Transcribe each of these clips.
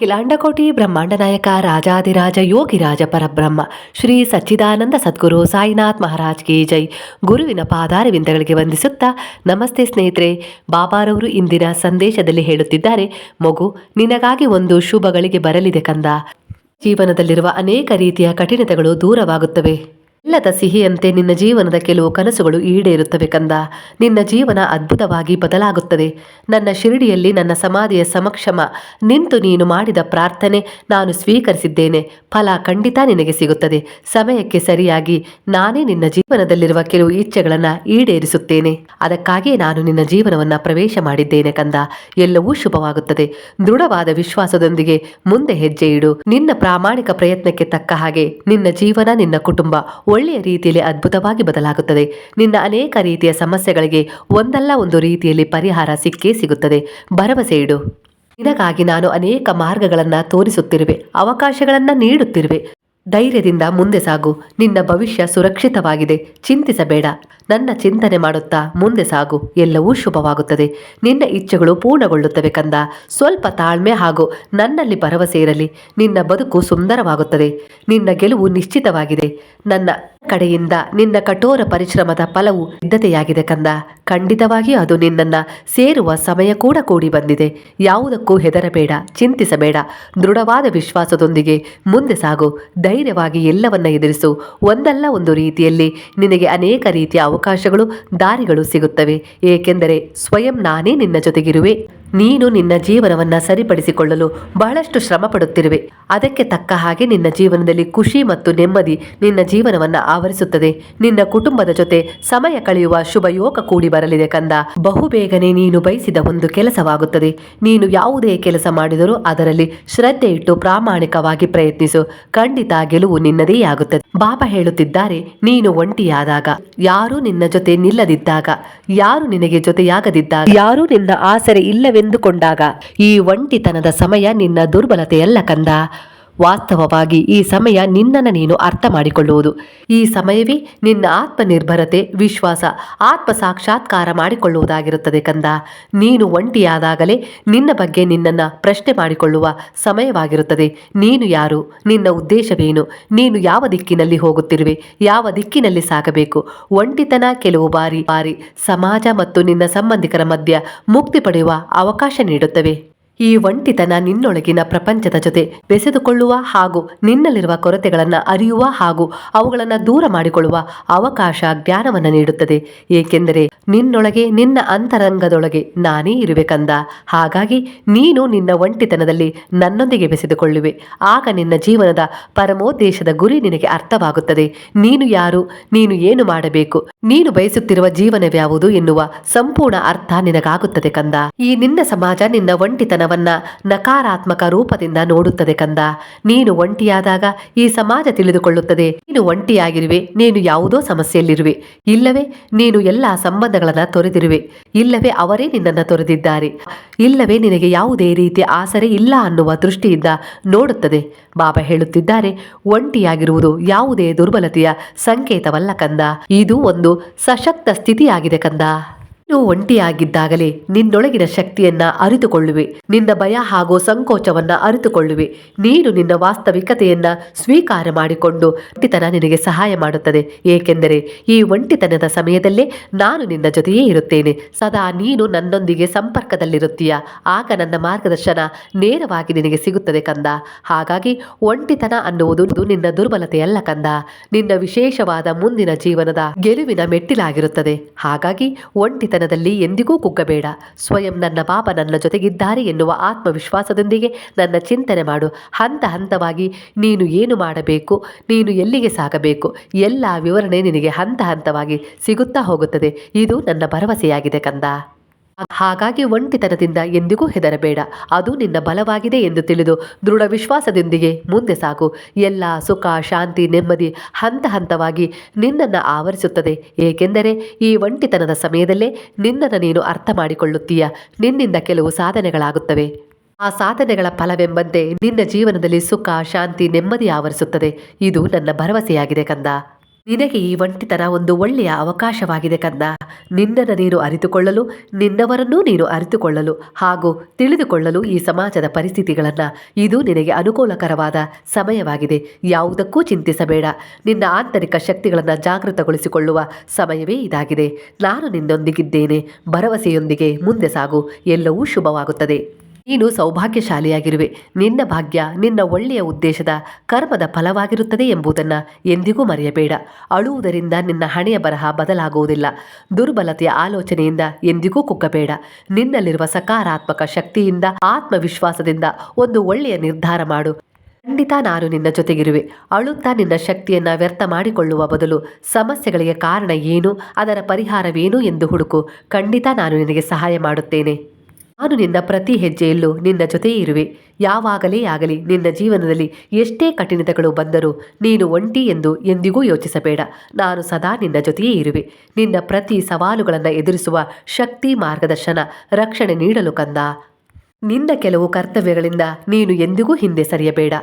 ಕಿಲಾಂಡಕೋಟಿ ಬ್ರಹ್ಮಾಂಡ ನಾಯಕ ರಾಜಾದಿರಾಜ ಯೋಗಿರಾಜ ಪರಬ್ರಹ್ಮ, ಶ್ರೀ ಸಚ್ಚಿದಾನಂದ ಸದ್ಗುರು ಸಾಯಿನಾಥ್ ಮಹಾರಾಜ್ ಕಿ ಜೈ. ಗುರುವಿನ ಪಾದಾರವಿಂದಗಳಿಗೆ ವಂದಿಸುತ್ತಾ ನಮಸ್ತೆ ಸ್ನೇಹಿತರೆ. ಬಾಬಾರವರು ಇಂದಿನ ಸಂದೇಶದಲ್ಲಿ ಹೇಳುತ್ತಿದ್ದಾರೆ, ಮಗು, ನಿನಗಾಗಿ ಒಂದು ಶುಭಗಳಿಗೆ ಬರಲಿದೆ ಕಂದ. ಜೀವನದಲ್ಲಿರುವ ಅನೇಕ ರೀತಿಯ ಕಠಿಣತೆಗಳು ದೂರವಾಗುತ್ತವೆ. ಇಲ್ಲದ ಸಿಹಿಯಂತೆ ನಿನ್ನ ಜೀವನದ ಕೆಲವು ಕನಸುಗಳು ಈಡೇರುತ್ತವೆ ಕಂದ. ನಿನ್ನ ಜೀವನ ಅದ್ಭುತವಾಗಿ ಬದಲಾಗುತ್ತದೆ. ನನ್ನ ಶಿರಡಿಯಲ್ಲಿ ನನ್ನ ಸಮಾಧಿಯ ಸಮಕ್ಷಮ ನಿಂತು ನೀನು ಮಾಡಿದ ಪ್ರಾರ್ಥನೆ ನಾನು ಸ್ವೀಕರಿಸಿದ್ದೇನೆ. ಫಲ ಖಂಡಿತ ನಿನಗೆ ಸಿಗುತ್ತದೆ. ಸಮಯಕ್ಕೆ ಸರಿಯಾಗಿ ನಾನೇ ನಿನ್ನ ಜೀವನದಲ್ಲಿರುವ ಕೆಲವು ಇಚ್ಛೆಗಳನ್ನು ಈಡೇರಿಸುತ್ತೇನೆ. ಅದಕ್ಕಾಗಿಯೇ ನಾನು ನಿನ್ನ ಜೀವನವನ್ನು ಪ್ರವೇಶ ಮಾಡಿದ್ದೇನೆ ಕಂದ. ಎಲ್ಲವೂ ಶುಭವಾಗುತ್ತದೆ. ದೃಢವಾದ ವಿಶ್ವಾಸದೊಂದಿಗೆ ಮುಂದೆ ಹೆಜ್ಜೆ ಇಡು. ನಿನ್ನ ಪ್ರಾಮಾಣಿಕ ಪ್ರಯತ್ನಕ್ಕೆ ತಕ್ಕ ಹಾಗೆ ನಿನ್ನ ಜೀವನ, ನಿನ್ನ ಕುಟುಂಬ ಒಳ್ಳೆಯ ರೀತಿಯಲ್ಲಿ ಅದ್ಭುತವಾಗಿ ಬದಲಾಗುತ್ತದೆ. ನಿನ್ನ ಅನೇಕ ರೀತಿಯ ಸಮಸ್ಯೆಗಳಿಗೆ ಒಂದಲ್ಲ ಒಂದು ರೀತಿಯಲ್ಲಿ ಪರಿಹಾರ ಸಿಕ್ಕೇ ಸಿಗುತ್ತದೆ. ಭರವಸೆ ಇಡು. ನಿನಗಾಗಿ ನಾನು ಅನೇಕ ಮಾರ್ಗಗಳನ್ನು ತೋರಿಸುತ್ತಿರುವೆ. ಅವಕಾಶಗಳನ್ನು ನೀಡುತ್ತಿರುವೆ. ಧೈರ್ಯದಿಂದ ಮುಂದೆ ಸಾಗು. ನಿನ್ನ ಭವಿಷ್ಯ ಸುರಕ್ಷಿತವಾಗಿದೆ. ಚಿಂತಿಸಬೇಡ. ನನ್ನ ಚಿಂತನೆ ಮಾಡುತ್ತಾ ಮುಂದೆ ಸಾಗು. ಎಲ್ಲವೂ ಶುಭವಾಗುತ್ತದೆ. ನಿನ್ನ ಇಚ್ಛೆಗಳು ಪೂರ್ಣಗೊಳ್ಳುತ್ತವೆ ಕಂದ. ಸ್ವಲ್ಪ ತಾಳ್ಮೆ ಹಾಗೂ ನನ್ನಲ್ಲಿ ಭರವಸೆ ಇರಲಿ. ನಿನ್ನ ಬದುಕು ಸುಂದರವಾಗುತ್ತದೆ. ನಿನ್ನ ಗೆಲುವು ನಿಶ್ಚಿತವಾಗಿದೆ. ನನ್ನ ಕಡೆಯಿಂದ ನಿನ್ನ ಕಠೋರ ಪರಿಶ್ರಮದ ಫಲವು ಸಿದ್ಧತೆಯಾಗಿದೆ ಕಂದ. ಖಂಡಿತವಾಗಿ ಅದು ನಿನ್ನನ್ನ ಸೇರುವ ಸಮಯ ಕೂಡ ಕೂಡಿ ಬಂದಿದೆ. ಯಾವುದಕ್ಕೂ ಹೆದರಬೇಡ, ಚಿಂತಿಸಬೇಡ. ದೃಢವಾದ ವಿಶ್ವಾಸದೊಂದಿಗೆ ಮುಂದೆ ಸಾಗು. ಧೈರ್ಯವಾಗಿ ಎಲ್ಲವನ್ನ ಎದುರಿಸು. ಒಂದಲ್ಲ ಒಂದು ರೀತಿಯಲ್ಲಿ ನಿನಗೆ ಅನೇಕ ರೀತಿಯ ಅವಕಾಶಗಳು ದಾರಿಗಳು ಸಿಗುತ್ತವೆ. ಏಕೆಂದರೆ ಸ್ವಯಂ ನಾನೇ ನಿನ್ನ ಜೊತೆಗಿರುವೆ. ನೀನು ನಿನ್ನ ಜೀವನವನ್ನ ಸರಿಪಡಿಸಿಕೊಳ್ಳಲು ಬಹಳಷ್ಟು ಶ್ರಮ ಪಡುತ್ತಿರುವೆ ಅದಕ್ಕೆ ತಕ್ಕ ಹಾಗೆ ನಿನ್ನ ಜೀವನದಲ್ಲಿ ಖುಷಿ ಮತ್ತು ನೆಮ್ಮದಿ ನಿನ್ನ ಜೀವನವನ್ನ ಆವರಿಸುತ್ತದೆ. ನಿನ್ನ ಕುಟುಂಬದ ಜೊತೆ ಸಮಯ ಕಳೆಯುವ ಶುಭ ಯೋಗ ಕೂಡಿ ಬರಲಿದೆ ಕಂದ. ಬಹುಬೇಗನೆ ನೀನು ಬಯಸಿದ ಒಂದು ಕೆಲಸವಾಗುತ್ತದೆ. ನೀನು ಯಾವುದೇ ಕೆಲಸ ಮಾಡಿದರೂ ಅದರಲ್ಲಿ ಶ್ರದ್ಧೆ ಇಟ್ಟು ಪ್ರಾಮಾಣಿಕವಾಗಿ ಪ್ರಯತ್ನಿಸು. ಖಂಡಿತ ಗೆಲುವು ನಿನ್ನದೇ ಆಗುತ್ತದೆ. ಬಾಬಾ ಹೇಳುತ್ತಿದ್ದಾರೆ, ನೀನು ಒಂಟಿಯಾದಾಗ. ಯಾರು ನಿನ್ನ ಜೊತೆ ನಿಲ್ಲದಿದ್ದಾಗ. ಯಾರು ನಿನಗೆ ಜೊತೆಯಾಗದಿದ್ದಾಗ. ಯಾರು ನಿನ್ನ ಆಸರೆ ಇಲ್ಲವೆಂದುಕೊಂಡಾಗ ಈ ಒಂಟಿತನದ ಸಮಯ ನಿನ್ನ ದುರ್ಬಲತೆಯಲ್ಲ ಕಂದ. ವಾಸ್ತವವಾಗಿ ಈ ಸಮಯ ನಿನ್ನನ್ನು ನೀನು ಅರ್ಥ ಮಾಡಿಕೊಳ್ಳುವುದು. ಈ ಸಮಯವೇ ನಿನ್ನ ಆತ್ಮನಿರ್ಭರತೆ, ವಿಶ್ವಾಸ, ಆತ್ಮ ಸಾಕ್ಷಾತ್ಕಾರ ಮಾಡಿಕೊಳ್ಳುವುದಾಗಿರುತ್ತದೆ ಕಂದ. ನೀನು ಒಂಟಿಯಾದಾಗಲೇ ನಿನ್ನ ಬಗ್ಗೆ ನಿನ್ನನ್ನು ಪ್ರಶ್ನೆ ಮಾಡಿಕೊಳ್ಳುವ ಸಮಯವಾಗಿರುತ್ತದೆ. ನೀನು ಯಾರು? ನಿನ್ನ ಉದ್ದೇಶವೇನು? ನೀನು ಯಾವ ದಿಕ್ಕಿನಲ್ಲಿ ಹೋಗುತ್ತಿರುವೆ? ಯಾವ ದಿಕ್ಕಿನಲ್ಲಿ ಸಾಗಬೇಕು? ಒಂಟಿತನ ಕೆಲವು ಬಾರಿ ಬಾರಿ ಸಮಾಜ ಮತ್ತು ನಿನ್ನ ಸಂಬಂಧಿಕರ ಮಧ್ಯ ಮುಕ್ತಿ ಪಡೆಯುವ ಅವಕಾಶ ನೀಡುತ್ತವೆ. ಈ ಒಂಟಿತನ ನಿನ್ನೊಳಗಿನ ಪ್ರಪಂಚದ ಜೊತೆ ಬೆಸೆದುಕೊಳ್ಳುವ ಹಾಗೂ ನಿನ್ನಲ್ಲಿರುವ ಕೊರತೆಗಳನ್ನು ಅರಿಯುವ ಹಾಗೂ ಅವುಗಳನ್ನು ದೂರ ಮಾಡಿಕೊಳ್ಳುವ ಅವಕಾಶ ಜ್ಞಾನವನ್ನು ನೀಡುತ್ತದೆ. ಏಕೆಂದರೆ ನಿನ್ನೊಳಗೆ, ನಿನ್ನ ಅಂತರಂಗದೊಳಗೆ ನಾನೇ ಇರುವೆ ಕಂದ. ಹಾಗಾಗಿ ನೀನು ನಿನ್ನ ಒಂಟಿತನದಲ್ಲಿ ನನ್ನೊಂದಿಗೆ ಬೆಸೆದುಕೊಳ್ಳುವೆ. ಆಗ ನಿನ್ನ ಜೀವನದ ಪರಮೋದ್ದೇಶದ ಗುರಿ ನಿನಗೆ ಅರ್ಥವಾಗುತ್ತದೆ. ನೀನು ಯಾರು? ನೀನು ಏನು ಮಾಡಬೇಕು? ನೀನು ಬಯಸುತ್ತಿರುವ ಜೀವನವ್ಯಾವುದು ಎನ್ನುವ ಸಂಪೂರ್ಣ ಅರ್ಥ ನಿನಗಾಗುತ್ತದೆ ಕಂದ. ಈ ನಿನ್ನ ಸಮಾಜ ನಿನ್ನ ಒಂಟಿತನವನ್ನ ನಕಾರಾತ್ಮಕ ರೂಪದಿಂದ ನೋಡುತ್ತದೆ ಕಂದ. ನೀನು ಒಂಟಿಯಾದಾಗ ಈ ಸಮಾಜ ತಿಳಿದುಕೊಳ್ಳುತ್ತದೆ. ನೀನು ಒಂಟಿಯಾಗಿರುವೆ, ನೀನು ಯಾವುದೋ ಸಮಸ್ಯೆಯಲ್ಲಿರುವೆ. ಇಲ್ಲವೇ, ನೀನು ಎಲ್ಲ ಸಂಬಂಧಗಳನ್ನ ತೊರೆದಿರುವೆ. ಇಲ್ಲವೇ, ಅವರೇ ನಿನ್ನನ್ನು ತೊರೆದಿದ್ದಾರೆ. ಇಲ್ಲವೇ, ನಿನಗೆ ಯಾವುದೇ ರೀತಿಯ ಆಸರೆ ಇಲ್ಲ ಅನ್ನುವ ದೃಷ್ಟಿಯಿಂದ ನೋಡುತ್ತದೆ. ಬಾಬಾ ಹೇಳುತ್ತಿದ್ದಾರೆ, ಒಂಟಿಯಾಗಿರುವುದು ಯಾವುದೇ ದುರ್ಬಲತೆಯ ಸಂಕೇತವಲ್ಲ ಕಂದ. ಇದು ಒಂದು ಸಶಕ್ತ ಸ್ಥಿತಿಯಾಗಿದೆ ಕಂದ. ನೀನು ಒಂಟಿಯಾಗಿದ್ದಾಗಲೇ ನಿನ್ನೊಳಗಿನ ಶಕ್ತಿಯನ್ನ ಅರಿತುಕೊಳ್ಳುವೆ. ನಿನ್ನ ಭಯ ಹಾಗೂ ಸಂಕೋಚವನ್ನ ಅರಿತುಕೊಳ್ಳುವೆ. ನೀನು ನಿನ್ನ ವಾಸ್ತವಿಕತೆಯನ್ನ ಸ್ವೀಕಾರ ಮಾಡಿಕೊಂಡು ಒಂಟಿತನ ನಿನಗೆ ಸಹಾಯ ಮಾಡುತ್ತದೆ. ಏಕೆಂದರೆ ಈ ಒಂಟಿತನದ ಸಮಯದಲ್ಲೇ ನಾನು ನಿನ್ನ ಜೊತೆಯೇ ಇರುತ್ತೇನೆ. ಸದಾ ನೀನು ನನ್ನೊಂದಿಗೆ ಸಂಪರ್ಕದಲ್ಲಿರುತ್ತೀಯ? ಆಗ ನನ್ನ ಮಾರ್ಗದರ್ಶನ ನೇರವಾಗಿ ನಿನಗೆ ಸಿಗುತ್ತದೆ ಕಂದ. ಹಾಗಾಗಿ ಒಂಟಿತನ ಅನ್ನುವುದು ನಿನ್ನ ದುರ್ಬಲತೆಯಲ್ಲ ಕಂದ. ನಿನ್ನ ವಿಶೇಷವಾದ ಮುಂದಿನ ಜೀವನದ ಗೆಲುವಿನ ಮೆಟ್ಟಿಲಾಗಿರುತ್ತದೆ. ಹಾಗಾಗಿ ಒಂಟಿತನದಲ್ಲಿ ಎಂದಿಗೂ ಕುಗ್ಗಬೇಡ. ಸ್ವಯಂ ನನ್ನ ಬಾಬಾ ನನ್ನ ಜೊತೆಗಿದ್ದಾರೆ ಎನ್ನುವ ಆತ್ಮವಿಶ್ವಾಸದೊಂದಿಗೆ ನನ್ನ ಚಿಂತನೆ ಮಾಡು. ಹಂತ ಹಂತವಾಗಿ ನೀನು ಏನು ಮಾಡಬೇಕು, ನೀನು ಎಲ್ಲಿಗೆ ಸಾಗಬೇಕು, ಎಲ್ಲ ವಿವರಣೆ ನಿನಗೆ ಹಂತ ಹಂತವಾಗಿ ಸಿಗುತ್ತಾ ಹೋಗುತ್ತದೆ. ಇದು ನನ್ನ ಭರವಸೆಯಾಗಿದೆ ಕಂದ. ಹಾಗಾಗಿ ಒಂಟಿತನದಿಂದ ಎಂದಿಗೂ ಹೆದರಬೇಡ. ಅದು ನಿನ್ನ ಬಲವಾಗಿದೆ ಎಂದು ತಿಳಿದು ದೃಢ ವಿಶ್ವಾಸದೊಂದಿಗೆ ಮುಂದೆ ಸಾಗು. ಎಲ್ಲ ಸುಖ, ಶಾಂತಿ, ನೆಮ್ಮದಿ ಹಂತ ಹಂತವಾಗಿ ನಿನ್ನನ್ನು ಆವರಿಸುತ್ತದೆ. ಏಕೆಂದರೆ ಈ ಒಂಟಿತನದ ಸಮಯದಲ್ಲೇ ನಿನ್ನನ್ನು ನೀನು ಅರ್ಥ ಮಾಡಿಕೊಳ್ಳುತ್ತೀಯ. ನಿನ್ನಿಂದ ಕೆಲವು ಸಾಧನೆಗಳಾಗುತ್ತವೆ. ಆ ಸಾಧನೆಗಳ ಫಲವೆಂಬಂತೆ ನಿನ್ನ ಜೀವನದಲ್ಲಿ ಸುಖ, ಶಾಂತಿ, ನೆಮ್ಮದಿ ಆವರಿಸುತ್ತದೆ. ಇದು ನನ್ನ ಭರವಸೆಯಾಗಿದೆ ಕಂದ. ನಿನಗೆ ಈ ಒಂಟಿತನ ಒಂದು ಒಳ್ಳೆಯ ಅವಕಾಶವಾಗಿದೆ ಕಂದ ನಿನ್ನನ್ನು ನೀನು ಅರಿತುಕೊಳ್ಳಲು, ನಿನ್ನವರನ್ನೂ ನೀನು ಅರಿತುಕೊಳ್ಳಲು ಹಾಗೂ ತಿಳಿದುಕೊಳ್ಳಲು ಈ ಸಮಾಜದ ಪರಿಸ್ಥಿತಿಗಳನ್ನು ಇದು ನಿನಗೆ ಅನುಕೂಲಕರವಾದ ಸಮಯವಾಗಿದೆ. ಯಾವುದಕ್ಕೂ ಚಿಂತಿಸಬೇಡ. ನಿನ್ನ ಆಂತರಿಕ ಶಕ್ತಿಗಳನ್ನು ಜಾಗೃತಗೊಳಿಸಿಕೊಳ್ಳುವ ಸಮಯವೇ ಇದಾಗಿದೆ. ನಾನು ನಿನ್ನೊಂದಿಗಿದ್ದೇನೆ. ಭರವಸೆಯೊಂದಿಗೆ ಮುಂದೆ ಸಾಗು. ಎಲ್ಲವೂ ಶುಭವಾಗುತ್ತದೆ. ನೀನು ಸೌಭಾಗ್ಯಶಾಲಿಯಾಗಿರುವೆ. ನಿನ್ನ ಭಾಗ್ಯ, ನಿನ್ನ ಒಳ್ಳೆಯ ಉದ್ದೇಶದ ಕರ್ಮದ ಫಲವಾಗಿರುತ್ತದೆ ಎಂಬುದನ್ನು ಎಂದಿಗೂ ಮರೆಯಬೇಡ. ಅಳುವುದರಿಂದ ನಿನ್ನ ಹಣೆಯ ಬರಹ ಬದಲಾಗುವುದಿಲ್ಲ. ದುರ್ಬಲತೆಯ ಆಲೋಚನೆಯಿಂದ ಎಂದಿಗೂ ಕುಗ್ಗಬೇಡ. ನಿನ್ನಲ್ಲಿರುವ ಸಕಾರಾತ್ಮಕ ಶಕ್ತಿಯಿಂದ, ಆತ್ಮವಿಶ್ವಾಸದಿಂದ ಒಂದು ಒಳ್ಳೆಯ ನಿರ್ಧಾರ ಮಾಡು. ಖಂಡಿತ ನಾನು ನಿನ್ನ ಜೊತೆಗಿರುವೆ. ಅಳುತ್ತಾ ನಿನ್ನ ಶಕ್ತಿಯನ್ನು ವ್ಯರ್ಥ ಮಾಡಿಕೊಳ್ಳುವ ಬದಲು ಸಮಸ್ಯೆಗಳಿಗೆ ಕಾರಣ ಏನು, ಅದರ ಪರಿಹಾರವೇನು ಎಂದು ಹುಡುಕು. ಖಂಡಿತ ನಾನು ನಿನಗೆ ಸಹಾಯ ಮಾಡುತ್ತೇನೆ. ನಾನು ನಿನ್ನ ಪ್ರತಿ ಹೆಜ್ಜೆಯಲ್ಲೂ ನಿನ್ನ ಜೊತೆಯೇ ಇರುವೆ. ಯಾವಾಗಲೇ ಆಗಲಿ ನಿನ್ನ ಜೀವನದಲ್ಲಿ ಎಷ್ಟೇ ಕಠಿಣತೆಗಳು ಬಂದರೂ ನೀನು ಒಂಟಿ ಎಂದು ಎಂದಿಗೂ ಯೋಚಿಸಬೇಡ. ನಾನು ಸದಾ ನಿನ್ನ ಜೊತೆಯೇ ಇರುವೆ. ನಿನ್ನ ಪ್ರತಿ ಸವಾಲುಗಳನ್ನು ಎದುರಿಸುವ ಶಕ್ತಿ ಮಾರ್ಗದರ್ಶನ, ರಕ್ಷಣೆ ನೀಡಲು ಕಂದ. ನಿನ್ನ ಕೆಲವು ಕರ್ತವ್ಯಗಳಿಂದ ನೀನು ಎಂದಿಗೂ ಹಿಂದೆ ಸರಿಯಬೇಡ.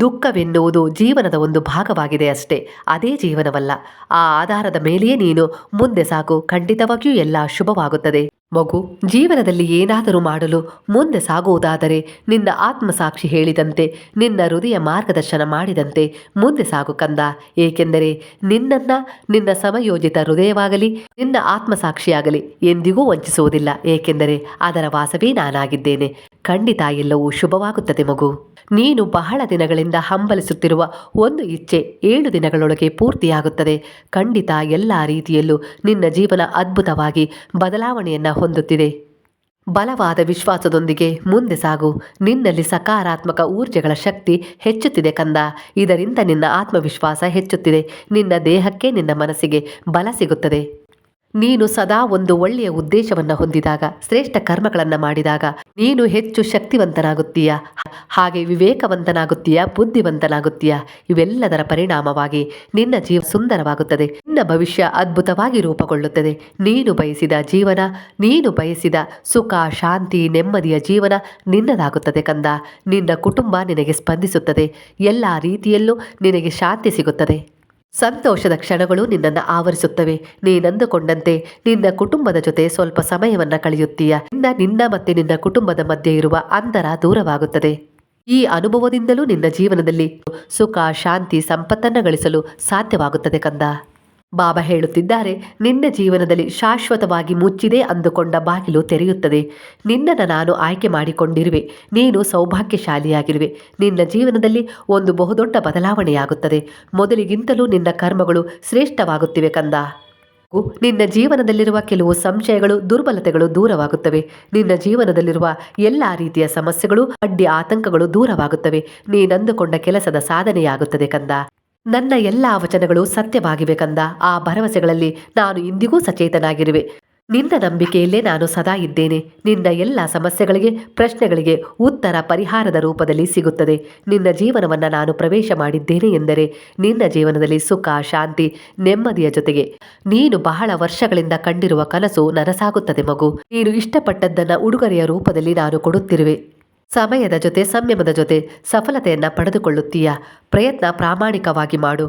ದುಃಖವೆನ್ನುವುದು ಜೀವನದ ಒಂದು ಭಾಗವಾಗಿದೆ ಅಷ್ಟೇ. ಅದೇ ಜೀವನವಲ್ಲ. ಆ ಆಧಾರದ ಮೇಲೆಯೇ ನೀನು ಮುಂದೆ ಸಾಕು ಖಂಡಿತವಾಗಿಯೂ ಎಲ್ಲ ಶುಭವಾಗುತ್ತದೆ. ಮಗು, ಜೀವನದಲ್ಲಿ ಏನಾದರೂ ಮಾಡಲು ಮುಂದೆ ಸಾಗುವುದಾದರೆ ನಿನ್ನ ಆತ್ಮಸಾಕ್ಷಿ ಹೇಳಿದಂತೆ, ನಿನ್ನ ಹೃದಯ ಮಾರ್ಗದರ್ಶನ ಮಾಡಿದಂತೆ ಮುಂದೆ ಸಾಗು ಕಂದ. ಏಕೆಂದರೆ ನಿನ್ನನ್ನು ನಿನ್ನ ಸಮಯೋಜಿತ ಹೃದಯವಾಗಲಿ, ನಿನ್ನ ಆತ್ಮಸಾಕ್ಷಿಯಾಗಲಿ ಎಂದಿಗೂ ವಂಚಿಸುವುದಿಲ್ಲ. ಏಕೆಂದರೆ ಅದರ ವಾಸವೇ ನಾನಾಗಿದ್ದೇನೆ. ಖಂಡಿತ ಎಲ್ಲವೂ ಶುಭವಾಗುತ್ತದೆ ಮಗು. ನೀನು ಬಹಳ ದಿನಗಳಿಂದ ಹಂಬಲಿಸುತ್ತಿರುವ ಒಂದು ಇಚ್ಛೆ ಏಳು ದಿನಗಳೊಳಗೆ ಪೂರ್ತಿಯಾಗುತ್ತದೆ. ಖಂಡಿತ ಎಲ್ಲ ರೀತಿಯಲ್ಲೂ ನಿನ್ನ ಜೀವನ ಅದ್ಭುತವಾಗಿ ಬದಲಾವಣೆಯನ್ನು ಹೊಂದುತ್ತಿದೆ. ಬಲವಾದ ವಿಶ್ವಾಸದೊಂದಿಗೆ ಮುಂದೆ ಸಾಗು. ನಿನ್ನಲ್ಲಿ ಸಕಾರಾತ್ಮಕ ಊರ್ಜೆಗಳ ಶಕ್ತಿ ಹೆಚ್ಚುತ್ತಿದೆ ಕಂದ. ಇದರಿಂದ ನಿನ್ನ ಆತ್ಮವಿಶ್ವಾಸ ಹೆಚ್ಚುತ್ತಿದೆ. ನಿನ್ನ ದೇಹಕ್ಕೆ ನಿನ್ನ ಮನಸ್ಸಿಗೆ ಬಲ ಸಿಗುತ್ತದೆ. ನೀನು ಸದಾ ಒಂದು ಒಳ್ಳೆಯ ಉದ್ದೇಶವನ್ನು ಹೊಂದಿದಾಗ, ಶ್ರೇಷ್ಠ ಕರ್ಮಗಳನ್ನು ಮಾಡಿದಾಗ, ನೀನು ಹೆಚ್ಚು ಶಕ್ತಿವಂತನಾಗುತ್ತೀಯ? ಹಾಗೆ ವಿವೇಕವಂತನಾಗುತ್ತೀಯ? ಬುದ್ಧಿವಂತನಾಗುತ್ತೀಯ? ಇವೆಲ್ಲದರ ಪರಿಣಾಮವಾಗಿ ನಿನ್ನ ಜೀವ ಸುಂದರವಾಗುತ್ತದೆ. ನಿನ್ನ ಭವಿಷ್ಯ ಅದ್ಭುತವಾಗಿ ರೂಪುಗೊಳ್ಳುತ್ತದೆ. ನೀನು ಬಯಸಿದ ಜೀವನ, ನೀನು ಬಯಸಿದ ಸುಖ, ಶಾಂತಿ, ನೆಮ್ಮದಿಯ ಜೀವನ ನಿನ್ನದಾಗುತ್ತದೆ ಕಂದ. ನಿನ್ನ ಕುಟುಂಬ ನಿನಗೆ ಸ್ಪಂದಿಸುತ್ತದೆ. ಎಲ್ಲ ರೀತಿಯಲ್ಲೂ ನಿನಗೆ ಶಾಂತಿ ಸಿಗುತ್ತದೆ. ಸಂತೋಷದ ಕ್ಷಣಗಳು ನಿನ್ನನ್ನು ಆವರಿಸುತ್ತವೆ. ನೀನಂದುಕೊಂಡಂತೆ ನಿನ್ನ ಕುಟುಂಬದ ಜೊತೆ ಸ್ವಲ್ಪ ಸಮಯವನ್ನು ಕಳೆಯುತ್ತೀಯ. ನಿನ್ನ ನಿನ್ನ ಮತ್ತೆ ನಿನ್ನ ಕುಟುಂಬದ ಮಧ್ಯೆ ಇರುವ ಅಂತರ ದೂರವಾಗುತ್ತದೆ. ಈ ಅನುಭವದಿಂದಲೂ ನಿನ್ನ ಜೀವನದಲ್ಲಿ ಸುಖ, ಶಾಂತಿ, ಸಂಪತ್ತನ್ನು ಗಳಿಸಲು ಸಾಧ್ಯವಾಗುತ್ತದೆ ಕಂದ. ಬಾಬಾ ಹೇಳುತ್ತಿದ್ದಾರೆ, ನಿನ್ನ ಜೀವನದಲ್ಲಿ ಶಾಶ್ವತವಾಗಿ ಮುಚ್ಚಿದೆ ಅಂದುಕೊಂಡ ಬಾಗಿಲು ತೆರೆಯುತ್ತದೆ. ನಿನ್ನನ್ನು ನಾನು ಆಯ್ಕೆ ಮಾಡಿಕೊಂಡಿರುವೆ. ನೀನು ಸೌಭಾಗ್ಯಶಾಲಿಯಾಗಿರುವೆ. ನಿನ್ನ ಜೀವನದಲ್ಲಿ ಒಂದು ಬಹುದೊಡ್ಡ ಬದಲಾವಣೆಯಾಗುತ್ತದೆ. ಮೊದಲಿಗಿಂತಲೂ ನಿನ್ನ ಕರ್ಮಗಳು ಶ್ರೇಷ್ಠವಾಗುತ್ತಿವೆ ಕಂದ. ನಿನ್ನ ಜೀವನದಲ್ಲಿರುವ ಕೆಲವು ಸಂಶಯಗಳು, ದುರ್ಬಲತೆಗಳು ದೂರವಾಗುತ್ತವೆ. ನಿನ್ನ ಜೀವನದಲ್ಲಿರುವ ಎಲ್ಲ ರೀತಿಯ ಸಮಸ್ಯೆಗಳು, ಅಡ್ಡಿ ಆತಂಕಗಳು ದೂರವಾಗುತ್ತವೆ. ನೀನಂದುಕೊಂಡ ಕೆಲಸದ ಸಾಧನೆಯಾಗುತ್ತದೆ ಕಂದ. ನನ್ನ ಎಲ್ಲ ವಚನಗಳು ಸತ್ಯವಾಗಿವೆ ಕಂದ. ಆ ಭರವಸೆಗಳಲ್ಲಿ ನಾನು ಇಂದಿಗೂ ಸಚೇತನಾಗಿರುವೆ. ನಿನ್ನ ನಂಬಿಕೆಯಲ್ಲೇ ನಾನು ಸದಾ ಇದ್ದೇನೆ. ನಿನ್ನ ಎಲ್ಲ ಸಮಸ್ಯೆಗಳಿಗೆ, ಪ್ರಶ್ನೆಗಳಿಗೆ ಉತ್ತರ ಪರಿಹಾರದ ರೂಪದಲ್ಲಿ ಸಿಗುತ್ತದೆ. ನಿನ್ನ ಜೀವನವನ್ನು ನಾನು ಪ್ರವೇಶ ಮಾಡಿದ್ದೇನೆ ಎಂದರೆ ನಿನ್ನ ಜೀವನದಲ್ಲಿ ಸುಖ, ಶಾಂತಿ, ನೆಮ್ಮದಿಯ ಜೊತೆಗೆ. ನೀನು ಬಹಳ ವರ್ಷಗಳಿಂದ ಕಂಡಿರುವ ಕನಸು ನನಸಾಗುತ್ತದೆ ಮಗು. ನೀನು ಇಷ್ಟಪಟ್ಟದ್ದನ್ನು ಉಡುಗೊರೆಯ ರೂಪದಲ್ಲಿ ನಾನು ಕೊಡುತ್ತಿರುವೆ. ಸಮಯದ ಜೊತೆ, ಸಂಯಮದ ಜೊತೆ ಸಫಲತೆಯನ್ನು ಪಡೆದುಕೊಳ್ಳುತ್ತೀಯ. ಪ್ರಯತ್ನ ಪ್ರಾಮಾಣಿಕವಾಗಿ ಮಾಡು.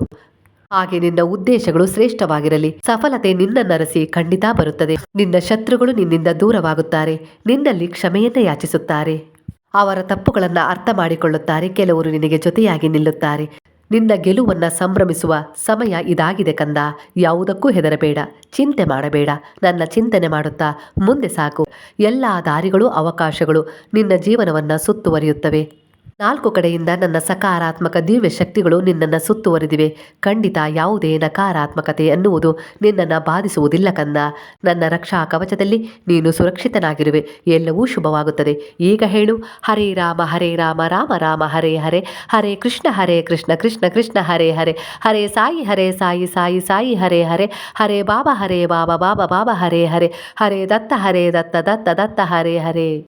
ಹಾಗೆ ನಿನ್ನ ಉದ್ದೇಶಗಳು ಶ್ರೇಷ್ಠವಾಗಿರಲಿ. ಸಫಲತೆ ನಿನ್ನನ್ನರಸಿ ಖಂಡಿತ ಬರುತ್ತದೆ. ನಿನ್ನ ಶತ್ರುಗಳು ನಿನ್ನಿಂದ ದೂರವಾಗುತ್ತಾರೆ. ನಿನ್ನಲ್ಲಿ ಕ್ಷಮೆಯನ್ನ ಯಾಚಿಸುತ್ತಾರೆ. ಅವರ ತಪ್ಪುಗಳನ್ನು ಅರ್ಥ ಮಾಡಿಕೊಳ್ಳುತ್ತಾರೆ ಕೆಲವರು ನಿನಗೆ ಜೊತೆಯಾಗಿ ನಿಲ್ಲುತ್ತಾರೆ. ನಿನ್ನ ಗೆಲುವನ್ನು ಸಂಭ್ರಮಿಸುವ ಸಮಯ ಇದಾಗಿದೆ ಕಂದ. ಯಾವುದಕ್ಕೂ ಹೆದರಬೇಡ, ಚಿಂತೆ ಮಾಡಬೇಡ. ನನ್ನ ಚಿಂತನೆ ಮಾಡುತ್ತಾ ಮುಂದೆ ಸಾಕು ಎಲ್ಲ ದಾರಿಗಳು, ಅವಕಾಶಗಳು ನಿನ್ನ ಜೀವನವನ್ನು ಸುತ್ತುವರಿಯುತ್ತವೆ. ನಾಲ್ಕು ಕಡೆಯಿಂದ ನನ್ನ ಸಕಾರಾತ್ಮಕ ದಿವ್ಯ ಶಕ್ತಿಗಳು ನಿನ್ನನ್ನು ಸುತ್ತುವರಿದಿವೆ. ಖಂಡಿತ ಯಾವುದೇ ನಕಾರಾತ್ಮಕತೆ ಎನ್ನುವುದು ನಿನ್ನನ್ನು ಬಾಧಿಸುವುದಿಲ್ಲ ಕಂದ ನನ್ನ ರಕ್ಷಾ ಕವಚದಲ್ಲಿ ನೀನು ಸುರಕ್ಷಿತನಾಗಿರುವೆ. ಎಲ್ಲವೂ ಶುಭವಾಗುತ್ತದೆ. ಈಗ ಹೇಳು. ಹರೇ ರಾಮ ಹರೇ ರಾಮ ರಾಮ ರಾಮ, ಹರೇ ಹರೇ. ಹರೇ ಕೃಷ್ಣ ಹರೇ ಕೃಷ್ಣ ಕೃಷ್ಣ ಕೃಷ್ಣ, ಹರೇ ಹರೇ. ಹರೇ ಸಾಯಿ ಹರೇ ಸಾಯಿ ಸಾಯಿ ಸಾಯಿ, ಹರೇ ಹರೇ. ಹರೇ ಬಾಬಾ ಹರೇ ಬಾಬಾ ಬಾಬಾ ಬಾಬಾ, ಹರೇ ಹರೇ. ಹರೇ ದತ್ತ ಹರೇ ದತ್ತ ದತ್ತ ದತ್ತ, ಹರೇ ಹರೇ.